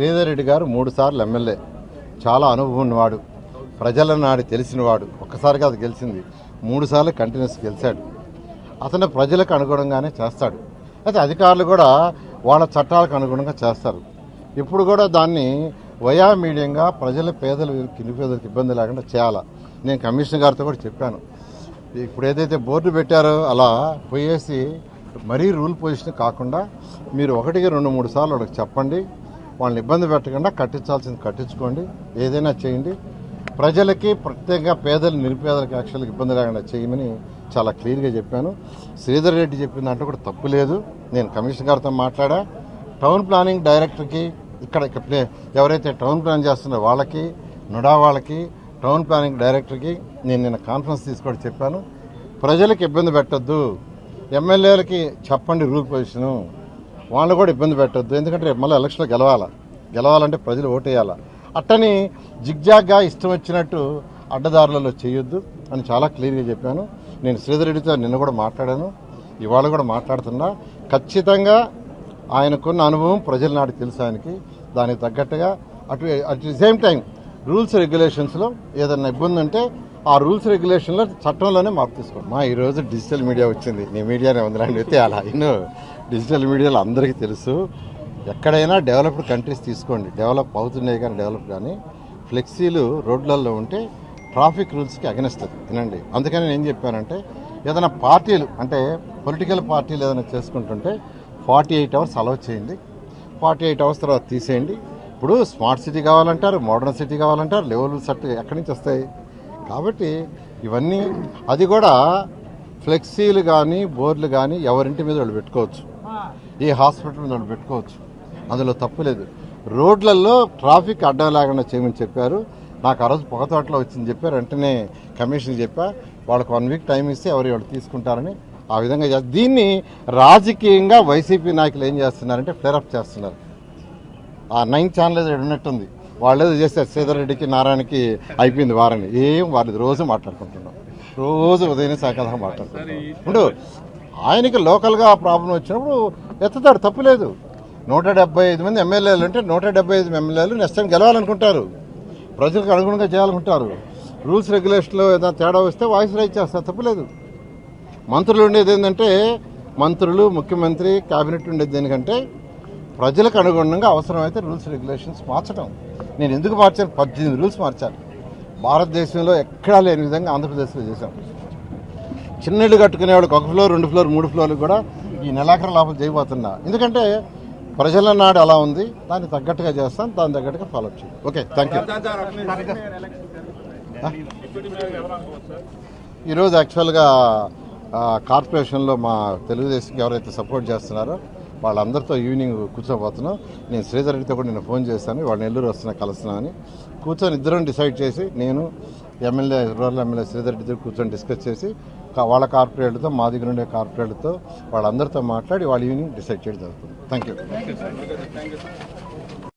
శ్రీధర్ రెడ్డి గారు మూడు సార్లు ఎమ్మెల్యే. చాలా అనుభవం ఉన్నవాడు. ప్రజల నాడి తెలిసినవాడు. ఒక్కసారిగా అది గెలిచింది. మూడుసార్లు కంటిన్యూస్ గెలిచాడు. అతను ప్రజలకు అనుగుణంగానే చేస్తాడు. అయితే అధికారులు కూడా వాళ్ళ చట్టాలకు అనుగుణంగా చేస్తారు. ఇప్పుడు కూడా దాన్ని వయా మీడియంగా ప్రజల పేదలు కిందిపేదలకు ఇబ్బంది లేకుండా చేయాలా? నేను కమిషనర్ గారితో కూడా చెప్పాను. ఇప్పుడు ఏదైతే బోర్డు పెట్టారో అలా పోయేసి మరీ రూల్ పొజిషన్ కాకుండా మీరు ఒకటికి రెండు మూడు సార్లు వాళ్ళకి చెప్పండి. వాళ్ళని ఇబ్బంది పెట్టకుండా కట్టించాల్సింది కట్టించుకోండి. ఏదైనా చేయండి. ప్రజలకి ప్రత్యేకంగా పేదలు నిరుపేదలకి యాక్చువల్గా ఇబ్బంది లేకుండా చేయమని చాలా క్లియర్గా చెప్పాను. శ్రీధర్ రెడ్డి చెప్పిన దాంట్లో కూడా తప్పు లేదు. నేను కమిషనర్ గారితో మాట్లాడా. టౌన్ ప్లానింగ్ డైరెక్టర్కి ఇక్కడ ప్లే- ఎవరైతే టౌన్ ప్లాన్ చేస్తున్నారో వాళ్ళకి నుడా వాళ్ళకి టౌన్ ప్లానింగ్ డైరెక్టర్కి నేను నిన్న కాన్ఫరెన్స్ తీసుకొని చెప్పాను. ప్రజలకు ఇబ్బంది పెట్టద్దు. ఎమ్మెల్యేలకి చెప్పండి రూల్ పొజిషను. వాళ్ళు కూడా ఇబ్బంది పెట్టద్దు. ఎందుకంటే రేపు మళ్ళీ ఎలక్షన్లో గెలవాలా? గెలవాలంటే ప్రజలు ఓటేయాలా? అట్టని జిగ్జాగ్గా ఇష్టం వచ్చినట్టు అడ్డదారులలో చేయొద్దు అని చాలా క్లియర్గా చెప్పాను. నేను శ్రీధర్ రెడ్డితో నిన్న కూడా మాట్లాడాను. ఇవాళ కూడా మాట్లాడుతున్నా. ఖచ్చితంగా ఆయనకున్న అనుభవం ప్రజల నాటి తెలుసు ఆయనకి. దానికి తగ్గట్టుగా అటు at the same time rules రెగ్యులేషన్స్లో ఏదైనా ఇబ్బంది ఉంటే ఆ రూల్స్ రెగ్యులేషన్లో చట్టంలోనే మార్పు తీసుకోండి. మా ఈరోజు డిజిటల్ మీడియా వచ్చింది. నీ మీడియానే ఉందిలాంటి అయితే అలా ఇన్నో డిజిటల్ మీడియాలో అందరికీ తెలుసు. ఎక్కడైనా డెవలప్డ్ కంట్రీస్ తీసుకోండి. డెవలప్ అవుతున్నాయి కానీ డెవలప్ కానీ. ఫ్లెక్సీలు రోడ్లలో ఉంటే ట్రాఫిక్ రూల్స్కి అగెనిస్ట్ తినండి వినండి. అందుకని నేను ఏం చెప్పానంటే ఏదైనా పార్టీలు అంటే పొలిటికల్ పార్టీలు ఏదైనా చేసుకుంటుంటే ఫార్టీ ఎయిట్ అవర్స్ అలౌ చేయండి. ఫార్టీ ఎయిట్ అవర్స్ తర్వాత తీసేయండి. ఇప్పుడు స్మార్ట్ సిటీ కావాలంటారు మోడర్న్ సిటీ కావాలంటారు లెవెల్ సెట్ ఎక్కడి నుంచి వస్తాయి? కాబట్టి ఇవన్నీ అది కూడా ఫ్లెక్సీలు కానీ బోర్డులు కానీ ఎవరింటి మీద వాళ్ళు పెట్టుకోవచ్చు. ఏ హాస్పిటల్ వాళ్ళు పెట్టుకోవచ్చు. అందులో తప్పు లేదు. రోడ్లలో ట్రాఫిక్ అడ్డం లేకుండా చేయమని చెప్పారు. నాకు ఆ రోజు పొగతోటలో వచ్చింది చెప్పారు. వెంటనే కమిషన్ చెప్పా వాళ్ళకి వన్ వీక్ టైం ఇస్తే ఎవరు వాళ్ళు తీసుకుంటారని ఆ విధంగా చేస్తారు దీన్ని రాజకీయంగా వైసీపీ నాయకులు ఏం చేస్తున్నారంటే ఫ్లేరప్ చేస్తున్నారు. ఆ నైన్ ఛానల్ ఏదో ఉన్నట్టుంది. వాళ్ళు ఏదో చేస్తారు శ్రీధర్ రెడ్డికి నారాయణకి అయిపోయింది వారని. ఏం వాళ్ళు రోజు మాట్లాడుకుంటున్నాం. రోజు ఉదయం సాయంకాలం మాట్లాడుకుంటున్నాం. ఇప్పుడు ఆయనకి లోకల్గా ఆ ప్రాబ్లం వచ్చినప్పుడు ఎత్తుతాడు తప్పులేదు నూట డెబ్బై ఐదు మంది ఎమ్మెల్యేలు అంటే నూట డెబ్బై ఐదు ఎమ్మెల్యేలు నెక్స్ట్ టైం గెలవాలనుకుంటారు. ప్రజలకు అనుగుణంగా చేయాలనుకుంటారు. రూల్స్ రెగ్యులేషన్లో ఏదైనా తేడా వస్తే వాయిస్ రైట్ చేస్తారు తప్పులేదు మంత్రులు ఉండేది ఏంటంటే మంత్రులు ముఖ్యమంత్రి కేబినెట్ ఉండేది దేనికంటే ప్రజలకు అనుగుణంగా అవసరమైతే రూల్స్ రెగ్యులేషన్స్ మార్చడం నేను ఎందుకు మార్చాను? పద్దెనిమిది రూల్స్ మార్చాను. భారతదేశంలో ఎక్కడా లేని విధంగా ఆంధ్రప్రదేశ్లో చేశాం. చిన్న ఇల్లు కట్టుకునే వాళ్ళకి ఒక ఫ్లోర్ రెండు ఫ్లోర్ మూడు ఫ్లోర్లు కూడా ఈ నెలాఖరు లోపల చేయబోతున్నా. ఎందుకంటే ప్రజల నాడు అలా ఉంది దాన్ని తగ్గట్టుగా చేస్తాను దాని తగ్గట్టుగా ఫాలో చేయండి ఓకే థ్యాంక్ యూ ఈరోజు యాక్చువల్గా కార్పొరేషన్లో మా తెలుగుదేశంకి ఎవరైతే సపోర్ట్ చేస్తున్నారో వాళ్ళందరితో ఈవినింగ్ కూర్చోబోతున్నాం. నేను శ్రీధర్ రెడ్డితో కూడా నేను ఫోన్ చేశాను వాళ్ళు నెల్లూరు వస్తున్నా కలుస్తున్నామని. కూర్చొని ఇద్దరం డిసైడ్ చేసి నేను MLA rural MLA Sridhar Reddy దగ్గర కూర్చొని డిస్కస్ చేసి వాళ్ళ కార్పొరేట్లతో మా దగ్గర ఉండే కార్పొరేట్లతో వాళ్ళందరితో మాట్లాడి వాళ్ళ ఈవినింగ్ డిసైడ్ చేయడం జరుగుతుంది. Thank you